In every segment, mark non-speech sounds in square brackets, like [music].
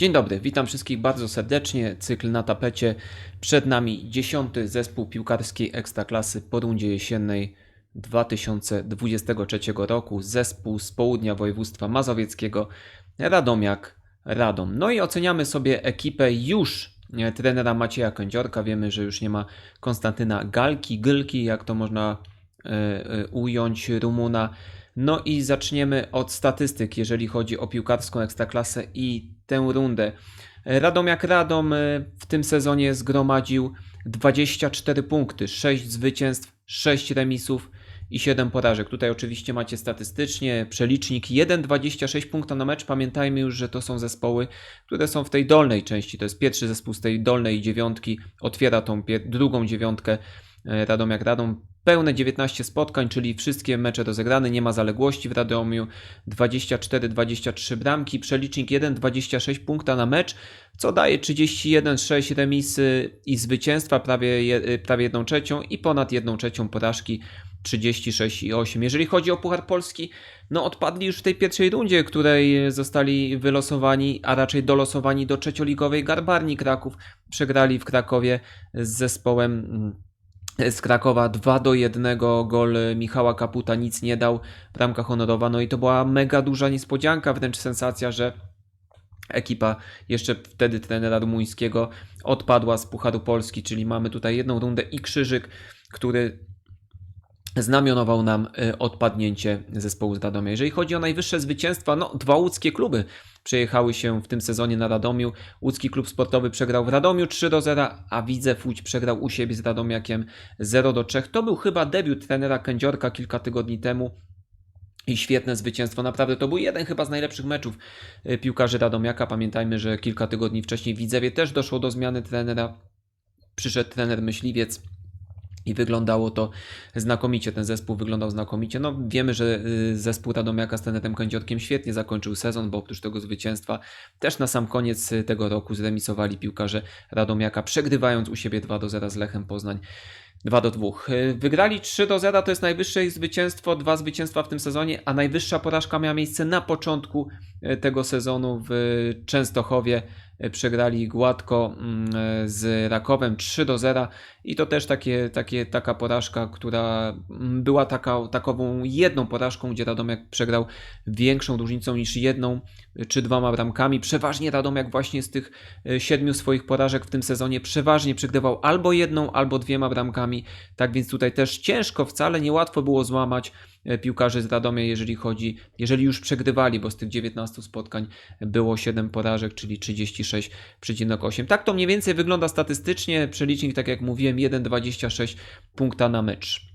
Dzień dobry, witam wszystkich bardzo serdecznie. Cykl na tapecie. Przed nami dziesiąty zespół piłkarskiej Ekstraklasy po rundzie jesiennej 2023 roku. Zespół z południa województwa mazowieckiego Radomiak Radom. No i oceniamy sobie ekipę już nie, trenera Macieja Kędziorka. Wiemy, że już nie ma Konstantyna Galki, Gylki, jak to można e, e, ująć Rumuna. No i zaczniemy od statystyk, jeżeli chodzi o piłkarską ekstraklasę i tę rundę. Radomiak Radom e, w tym sezonie zgromadził 24 punkty, 6 zwycięstw, 6 remisów i 7 porażek. Tutaj oczywiście macie statystycznie przelicznik 1,26 punkta na mecz. Pamiętajmy już, że to są zespoły, które są w tej dolnej części. To jest pierwszy zespół z tej dolnej dziewiątki. Otwiera tą drugą dziewiątkę e, Radomiak Radom. Pełne 19 spotkań, czyli wszystkie mecze rozegrane, nie ma zaległości w Radomiu. 24-23 bramki, przelicznik 1,26 punkta na mecz, co daje 31-6 remisy i zwycięstwa, prawie, prawie 1 trzecią i ponad 1 trzecią porażki 36,8. Jeżeli chodzi o Puchar Polski, no odpadli już w tej pierwszej rundzie, której zostali wylosowani, a raczej dolosowani do trzecioligowej Garbarni Kraków. Przegrali w Krakowie z zespołem z Krakowa 2 do 1. Gol Michała Kaputa nic nie dał. Bramka honorowa. No i to była mega duża niespodzianka, wręcz sensacja, że ekipa jeszcze wtedy trenera rumuńskiego odpadła z Pucharu Polski, czyli mamy tutaj jedną rundę i krzyżyk, który znamionował nam y, odpadnięcie zespołu z Radomia. Jeżeli chodzi o najwyższe zwycięstwa, no dwa łódzkie kluby przejechały się w tym sezonie na Radomiu. Łódzki klub sportowy przegrał w Radomiu 3 do 0, a Widzew Łódź przegrał u siebie z Radomiakiem 0 do 3. To był chyba debiut trenera Kędziorka kilka tygodni temu. I świetne zwycięstwo. Naprawdę to był jeden chyba z najlepszych meczów y, piłkarzy Radomiaka. Pamiętajmy, że kilka tygodni wcześniej Widzewie też doszło do zmiany trenera. Przyszedł trener Myśliwiec i wyglądało to znakomicie. Ten zespół wyglądał znakomicie. No wiemy, że y, zespół Radomiaka z trenerem Kędziotkiem świetnie zakończył sezon, bo oprócz tego zwycięstwa też na sam koniec y, tego roku zremisowali piłkarze Radomiaka, przegrywając u siebie 2 do 0 z Lechem Poznań. 2 do 2. Y, Wygrali 3 do 0, to jest najwyższe ich zwycięstwo, dwa zwycięstwa w tym sezonie, a najwyższa porażka miała miejsce na początku tego sezonu w Częstochowie. Przegrali gładko mm, z Rakowem 3 do 0 i to też takie, takie, taka porażka, która mm, była taka, takową jedną porażką, gdzie Radomiak przegrał większą różnicą niż jedną czy dwoma bramkami. Przeważnie Radomiak właśnie z tych y, siedmiu swoich porażek w tym sezonie przeważnie przegrywał albo jedną, albo dwiema bramkami. Tak więc tutaj też ciężko, wcale niełatwo było złamać e, piłkarzy z Radomia, jeżeli chodzi, jeżeli już przegrywali, bo z tych 19 spotkań było 7 porażek, czyli 36,8. Tak to mniej więcej wygląda statystycznie. Przelicznik, tak jak mówiłem, 1,26 punkta na mecz.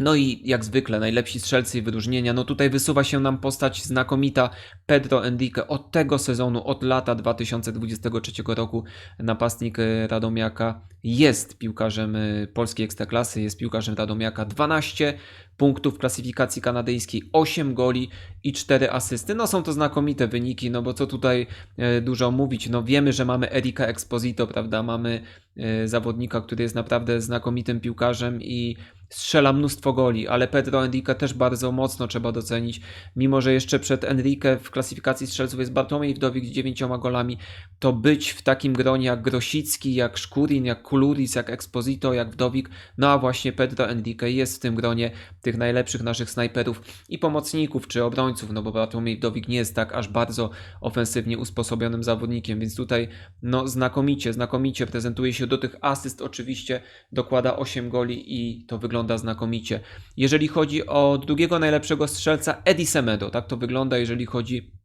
No i jak zwykle najlepsi strzelcy i wyróżnienia. No tutaj wysuwa się nam postać znakomita Pedro Enrique od tego sezonu, od lata 2023 roku. Napastnik e, Radomiaka jest piłkarzem e, polskiej ekstraklasy, jest piłkarzem Radomiaka 12 punktów w klasyfikacji kanadyjskiej, 8 goli i 4 asysty. No są to znakomite wyniki, no bo co tutaj e, dużo mówić. No wiemy, że mamy Erika Exposito, prawda? Mamy e, zawodnika, który jest naprawdę znakomitym piłkarzem i strzela mnóstwo goli, ale Pedro Enrique też bardzo mocno trzeba docenić. Mimo, że jeszcze przed Enrique w klasyfikacji strzelców jest Bartłomiej Wdowik z 9 golami, to być w takim gronie jak Grosicki, jak Szkurin, jak Kuluris, jak Exposito, jak Wdowik, no a właśnie Pedro Enrique jest w tym gronie najlepszych naszych snajperów i pomocników czy obrońców, no bo Bartłomiej Wdowik nie jest tak aż bardzo ofensywnie usposobionym zawodnikiem, więc tutaj no znakomicie, znakomicie prezentuje się do tych asyst oczywiście dokłada 8 goli i to wygląda znakomicie. Jeżeli chodzi o drugiego najlepszego strzelca Edi Semedo, tak to wygląda, jeżeli chodzi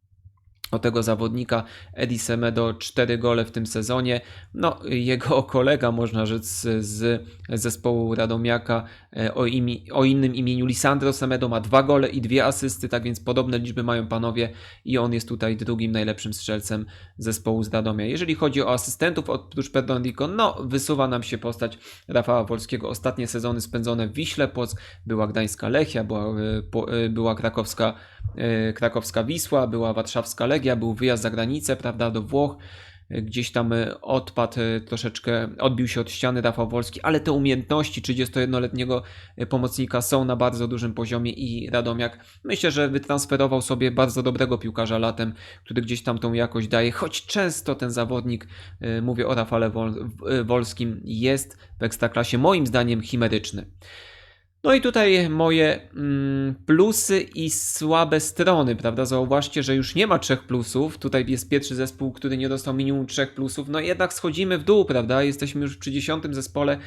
o tego zawodnika Edi Semedo 4 gole w tym sezonie. No, jego [laughs] kolega, można rzec, z zespołu Radomiaka e, o, imi, o innym imieniu Lisandro Semedo ma 2 gole i 2 asysty, tak więc podobne liczby mają panowie i on jest tutaj drugim najlepszym strzelcem zespołu z Radomia. Jeżeli chodzi o asystentów, oprócz Pedro Enrico, no, wysuwa nam się postać Rafała Wolskiego. Ostatnie sezony spędzone w Wiśle Płock, była Gdańska Lechia, była, e, e, była krakowska, krakowska Wisła, była warszawska Legia, był wyjazd za granicę, prawda, do Włoch. gdzieś tam e, odpadł e, troszeczkę, odbił się od ściany Rafał Wolski, ale te umiejętności 31-letniego e, pomocnika są na bardzo dużym poziomie i Radomiak myślę, że wytransferował sobie bardzo dobrego piłkarza latem, który gdzieś tam tą jakość daje, choć często ten zawodnik, mówię o Rafale Wol, Wolskim, jest w Ekstraklasie moim zdaniem chimeryczny. No i tutaj moje mm, plusy i słabe strony, prawda? Zauważcie, że już nie ma trzech plusów. Tutaj jest pierwszy zespół, który nie dostał minimum trzech plusów. No jednak schodzimy w dół, prawda? Jesteśmy już przy dziesiątym zespole.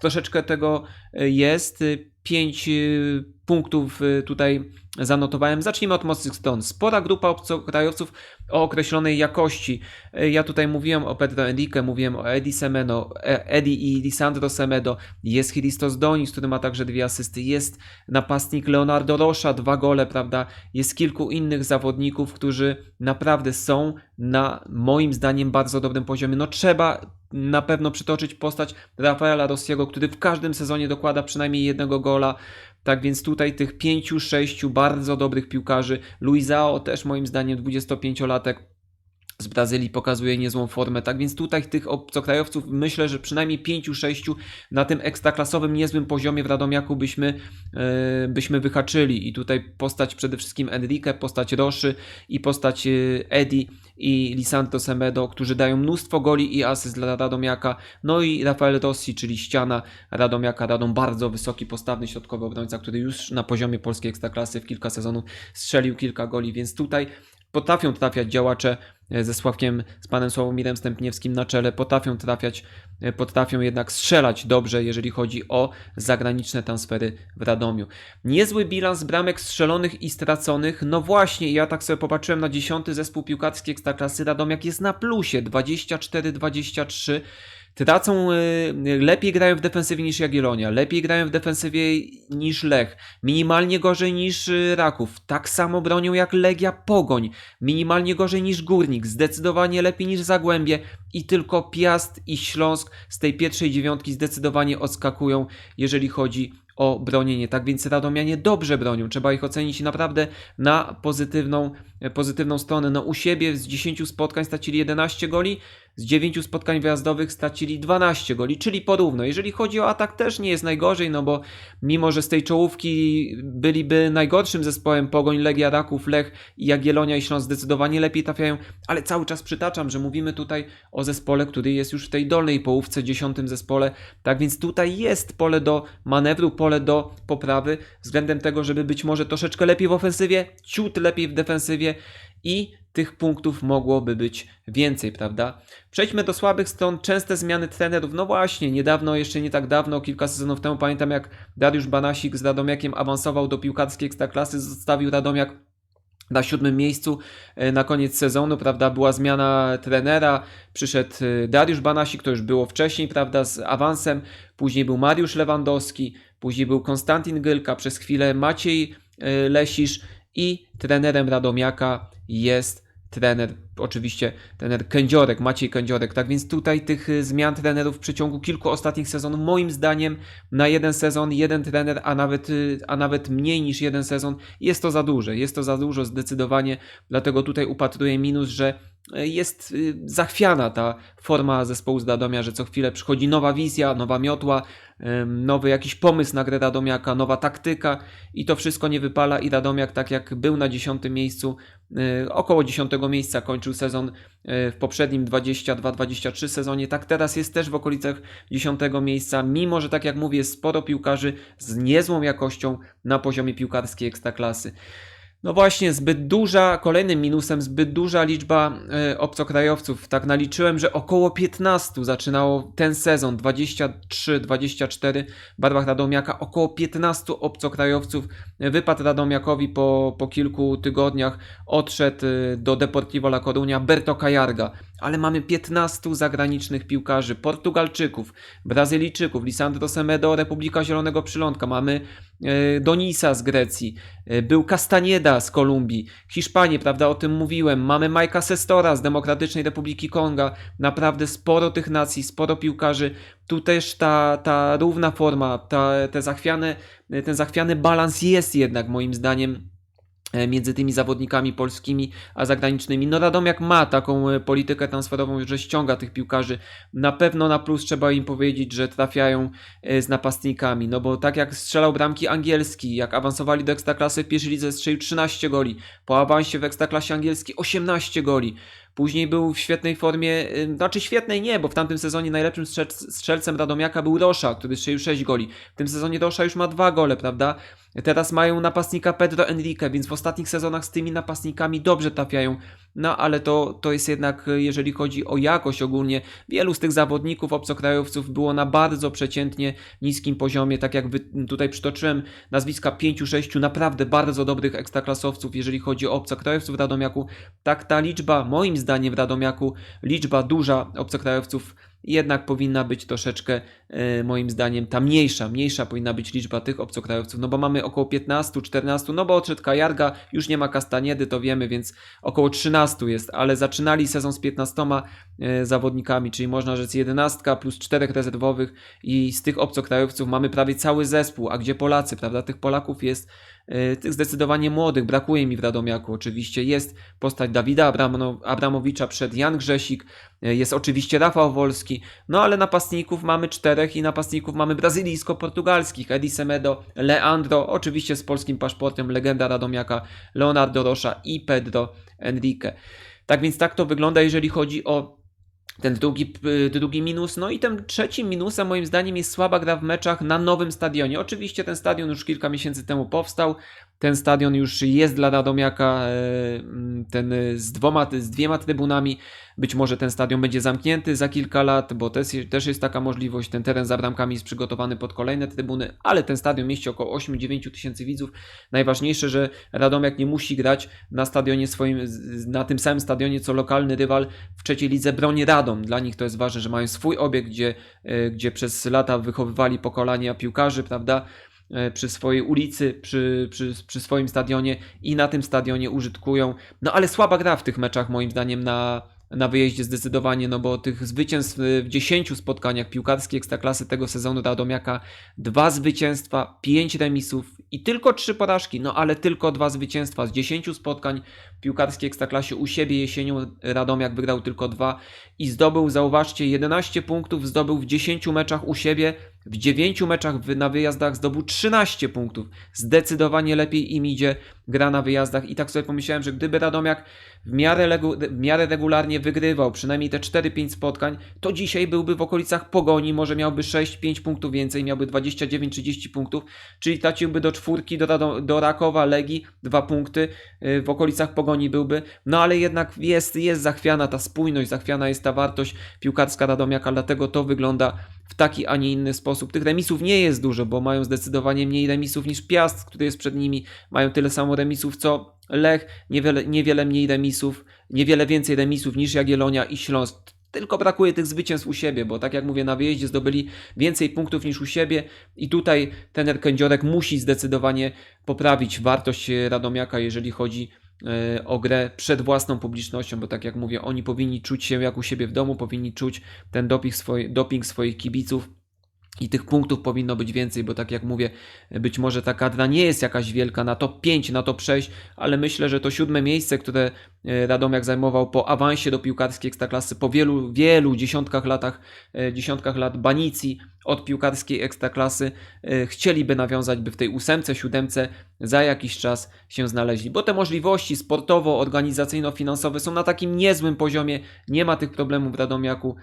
Troszeczkę tego e, jest. Y, Pięć y, punktów tutaj zanotowałem. Zacznijmy od mocnych stron. Spora grupa obcokrajowców o określonej jakości. E, Ja tutaj mówiłem o Pedro Enrique, mówiłem o Edi e, Edi i Lisandro Semedo. Jest Christos Donis, który ma także dwie asysty. Jest napastnik Leonardo Rocha, dwa gole, prawda? Jest kilku innych zawodników, którzy naprawdę są na moim zdaniem bardzo dobrym poziomie. No trzeba na pewno przytoczyć postać Rafaela Rossiego, który w każdym sezonie dokłada przynajmniej jednego gola. Tak więc tutaj tych pięciu, sześciu bardzo dobrych piłkarzy. Luizao też moim zdaniem 25-latek z Brazylii pokazuje niezłą formę. Tak więc tutaj tych obcokrajowców myślę, że przynajmniej pięciu, sześciu na tym ekstraklasowym niezłym poziomie w Radomiaku byśmy, e, byśmy wyhaczyli. I tutaj postać przede wszystkim Enrique, postać Roszy i postać e, Edi i Lisandro Semedo, którzy dają mnóstwo goli i asyst dla Radomiaka. No i Rafael Rossi, czyli ściana Radomiaka, Radom bardzo wysoki, postawny środkowy obrońca, który już na poziomie polskiej ekstraklasy w kilka sezonów strzelił kilka goli, więc tutaj potrafią trafiać działacze e, ze Sławkiem, z panem Sławomirem Stępniewskim na czele, potrafią trafiać, e, potrafią jednak strzelać dobrze, jeżeli chodzi o zagraniczne transfery w Radomiu. Niezły bilans bramek strzelonych i straconych, no właśnie, ja tak sobie popatrzyłem na dziesiąty zespół piłkarski Ekstraklasy, Radomiak jest na plusie, 24-23, Tracą, y, lepiej grają w defensywie niż Jagiellonia, lepiej grają w defensywie niż Lech, minimalnie gorzej niż y, Raków, tak samo bronią jak Legia Pogoń, minimalnie gorzej niż Górnik, zdecydowanie lepiej niż Zagłębie i tylko Piast i Śląsk z tej pierwszej dziewiątki zdecydowanie odskakują, jeżeli chodzi o bronienie. Tak więc Radomianie dobrze bronią. Trzeba ich ocenić naprawdę na pozytywną, pozytywną stronę. No u siebie z 10 spotkań stracili 11 goli, z 9 spotkań wyjazdowych stracili 12 goli, czyli porówno. Jeżeli chodzi o atak też nie jest najgorzej, no bo mimo, że z tej czołówki byliby najgorszym zespołem Pogoń, Legia, Raków, Lech Jagiellonia i Śląsk zdecydowanie lepiej trafiają, ale cały czas przytaczam, że mówimy tutaj o zespole, który jest już w tej dolnej połówce, dziesiątym zespole, tak więc tutaj jest pole do manewru, pole do poprawy względem tego, żeby być może troszeczkę lepiej w ofensywie, ciut lepiej w defensywie i tych punktów mogłoby być więcej, prawda? Przejdźmy do słabych stron, częste zmiany trenerów. No właśnie, niedawno, jeszcze nie tak dawno, kilka sezonów temu, pamiętam jak Dariusz Banasik z Radomiakiem awansował do piłkarskiej ekstraklasy, zostawił Radomiak na siódmym miejscu e, na koniec sezonu, prawda, była zmiana trenera, przyszedł e, Dariusz Banasik, to już było wcześniej, prawda, z awansem, później był Mariusz Lewandowski, później był Konstantin Gylka, przez chwilę Maciej e, Lesisz i trenerem Radomiaka jest trener, oczywiście trener Kędziorek, Maciej Kędziorek. Tak więc tutaj tych y, zmian trenerów w przeciągu kilku ostatnich sezonów, moim zdaniem, na jeden sezon, jeden trener, a nawet, y, a nawet mniej niż jeden sezon, jest to za dużo. Jest to za dużo zdecydowanie, dlatego tutaj upatruję minus, że jest y, zachwiana ta forma zespołu z Radomia, że co chwilę przychodzi nowa wizja, nowa miotła, nowy jakiś pomysł na grę Radomiaka, nowa taktyka i to wszystko nie wypala i Radomiak tak jak był na dziesiątym miejscu, y, około dziesiątego miejsca kończył sezon y, w poprzednim 22-23 sezonie, tak teraz jest też w okolicach dziesiątego miejsca, mimo że tak jak mówię jest sporo piłkarzy z niezłą jakością na poziomie piłkarskiej ekstraklasy. No właśnie, zbyt duża, kolejnym minusem, zbyt duża liczba e, obcokrajowców. Tak naliczyłem, że około 15 zaczynało ten sezon, 23-24 w barwach Radomiaka. Około 15 obcokrajowców wypadł Radomiakowi po, po kilku tygodniach. Odszedł e, do Deportivo La Coruña Berto Cajarga. Ale mamy 15 zagranicznych piłkarzy, Portugalczyków, Brazylijczyków, Lisandro Semedo, Republika Zielonego Przylądka, mamy e, Donisa z Grecji, e, był Z Kolumbii, Hiszpanie, prawda, o tym mówiłem, mamy Majka Sestora z Demokratycznej Republiki Konga, naprawdę sporo tych nacji, sporo piłkarzy, tu też ta, ta równa forma, ta, te zachwiane, ten zachwiany balans jest jednak moim zdaniem między tymi zawodnikami polskimi a zagranicznymi. No Radomiak ma taką e, politykę transferową, że ściąga tych piłkarzy. Na pewno na plus trzeba im powiedzieć, że trafiają e, z napastnikami, no bo tak jak strzelał bramki angielski, jak awansowali do Ekstraklasy w pierwszej lidze strzelił 13 goli, po awansie w Ekstraklasie angielskiej 18 goli. Później był w świetnej formie, y, znaczy świetnej nie, bo w tamtym sezonie najlepszym strzel- strzelcem Radomiaka był Rosza, który strzelił 6 goli. W tym sezonie Rosza już ma dwa gole, prawda? Teraz mają napastnika Pedro Enrique, więc w ostatnich sezonach z tymi napastnikami dobrze trafiają. No ale to, to jest jednak, y, jeżeli chodzi o jakość ogólnie, wielu z tych zawodników obcokrajowców było na bardzo przeciętnie niskim poziomie. Tak jak tutaj przytoczyłem nazwiska 5-6 naprawdę bardzo dobrych ekstraklasowców, jeżeli chodzi o obcokrajowców w Radomiaku. Tak ta liczba, moim zdaniem w Radomiaku, liczba duża obcokrajowców jednak powinna być troszeczkę, e, moim zdaniem, ta mniejsza, mniejsza powinna być liczba tych obcokrajowców, no bo mamy około 15, 14, no bo odszedł Kajarga, już nie ma Kastaniedy, to wiemy, więc około 13 jest, ale zaczynali sezon z 15 e, zawodnikami, czyli można rzec 11 plus 4 rezerwowych i z tych obcokrajowców mamy prawie cały zespół, a gdzie Polacy, prawda? Tych Polaków jest tych zdecydowanie młodych, brakuje mi w Radomiaku. Oczywiście, jest postać Dawida Abramo, Abramowicza przed Jan Grzesik, e, jest oczywiście Rafał Wolski, no ale napastników mamy czterech i napastników mamy brazylijsko-portugalskich, Edi Semedo, Leandro, oczywiście z polskim paszportem, legenda Radomiaka, Leonardo Rocha i Pedro Enrique. Tak więc tak to wygląda, jeżeli chodzi o ten drugi, y, drugi minus. No i tym trzecim minusem moim zdaniem jest słaba gra w meczach na nowym stadionie. Oczywiście ten stadion już kilka miesięcy temu powstał. Ten stadion już jest dla Radomiaka e, ten z, dwoma, z dwiema trybunami. Być może ten stadion będzie zamknięty za kilka lat, bo też, też jest taka możliwość. Ten teren za bramkami jest przygotowany pod kolejne trybuny, ale ten stadion mieści około 8-9 tysięcy widzów. Najważniejsze, że Radomiak nie musi grać na stadionie swoim, na tym samym stadionie co lokalny rywal w trzeciej lidze broni Radom. Dla nich to jest ważne, że mają swój obiekt, gdzie, e, gdzie przez lata wychowywali pokolenia piłkarzy, prawda? E, przy swojej ulicy, przy, przy, przy swoim stadionie i na tym stadionie użytkują. No ale słaba gra w tych meczach moim zdaniem na, na wyjeździe zdecydowanie, no bo tych zwycięstw w 10 spotkaniach piłkarskiej ekstraklasy tego sezonu Radomiaka, dwa zwycięstwa, pięć remisów i tylko trzy porażki, no ale tylko dwa zwycięstwa z 10 spotkań piłkarskiej ekstraklasie u siebie jesienią Radomiak wygrał tylko dwa i zdobył, zauważcie, 11 punktów zdobył w 10 meczach u siebie, w 9 meczach na wyjazdach zdobył 13 punktów. Zdecydowanie lepiej im idzie gra na wyjazdach. I tak sobie pomyślałem, że gdyby Radomiak w miarę, w miarę regularnie wygrywał przynajmniej te 4-5 spotkań, to dzisiaj byłby w okolicach pogoni, może miałby 6-5 punktów więcej, miałby 29-30 punktów, czyli traciłby do czwórki, do, do Rakowa, Legii, dwa punkty, y, w okolicach pogoni byłby, no ale jednak jest, jest zachwiana ta spójność, zachwiana jest ta wartość piłkarska Radomiaka, dlatego to wygląda w taki, a nie inny sposób. Tych remisów nie jest dużo, bo mają zdecydowanie mniej remisów niż Piast, który jest przed nimi, mają tyle samo remisów co Lech, niewiele, niewiele mniej remisów, niewiele więcej remisów niż Jagiellonia i Śląsk. Tylko brakuje tych zwycięstw u siebie, bo tak jak mówię, na wyjeździe zdobyli więcej punktów niż u siebie i tutaj ten Kędziorek musi zdecydowanie poprawić wartość Radomiaka, jeżeli chodzi e, o grę przed własną publicznością, bo tak jak mówię, oni powinni czuć się jak u siebie w domu, powinni czuć ten doping, swoi, doping swoich kibiców i tych punktów powinno być więcej, bo tak jak mówię, być może ta kadra nie jest jakaś wielka na top 5, na top 6, ale myślę, że to siódme miejsce, które e, Radomiak zajmował po awansie do piłkarskiej ekstraklasy, po wielu, wielu dziesiątkach latach, e, dziesiątkach lat banicji od piłkarskiej ekstraklasy, e, chcieliby nawiązać, by w tej ósemce, siódemce za jakiś czas się znaleźli, bo te możliwości sportowo, organizacyjno-finansowe są na takim niezłym poziomie, nie ma tych problemów w Radomiaku,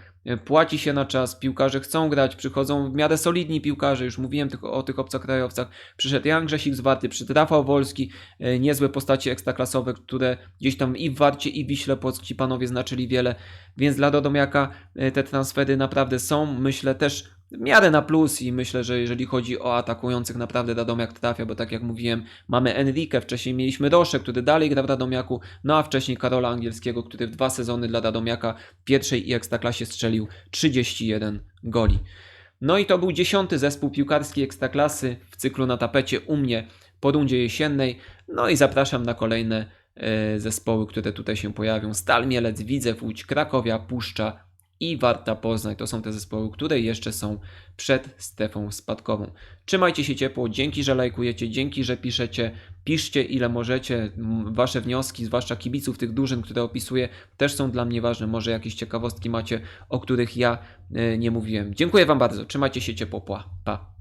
płaci się na czas, piłkarze chcą grać, przychodzą w miarę solidni piłkarze, już mówiłem o tych obcokrajowcach, przyszedł Jan Grzesik z Warty, przyszedł Rafał Wolski, e, niezłe postacie ekstraklasowe, które gdzieś tam i w Warcie i w Wiśle Płock panowie znaczyli wiele, więc dla Radomiaka e, te transfery naprawdę są, myślę też miarę na plus i myślę, że jeżeli chodzi o atakujących, naprawdę Radomiak trafia, bo tak jak mówiłem, mamy Enrique, wcześniej mieliśmy Roszę, który dalej gra w Radomiaku, no a wcześniej Karola Angielskiego, który w dwa sezony dla Radomiaka pierwszej i ekstraklasie strzelił 31 goli. No i to był dziesiąty zespół piłkarski ekstraklasy w cyklu na tapecie u mnie po rundzie jesiennej. No i zapraszam na kolejne e, zespoły, które tutaj się pojawią. Stal Mielec, Widzew, Łódź, Krakowia, Puszcza i Warta Poznań. To są te zespoły, które jeszcze są przed strefą spadkową. Trzymajcie się ciepło, dzięki, że lajkujecie, dzięki, że piszecie. Piszcie ile możecie. Wasze wnioski, zwłaszcza kibiców tych drużyn, które opisuję, też są dla mnie ważne. Może jakieś ciekawostki macie, o których ja e, nie mówiłem. Dziękuję Wam bardzo. Trzymajcie się ciepło. Pa.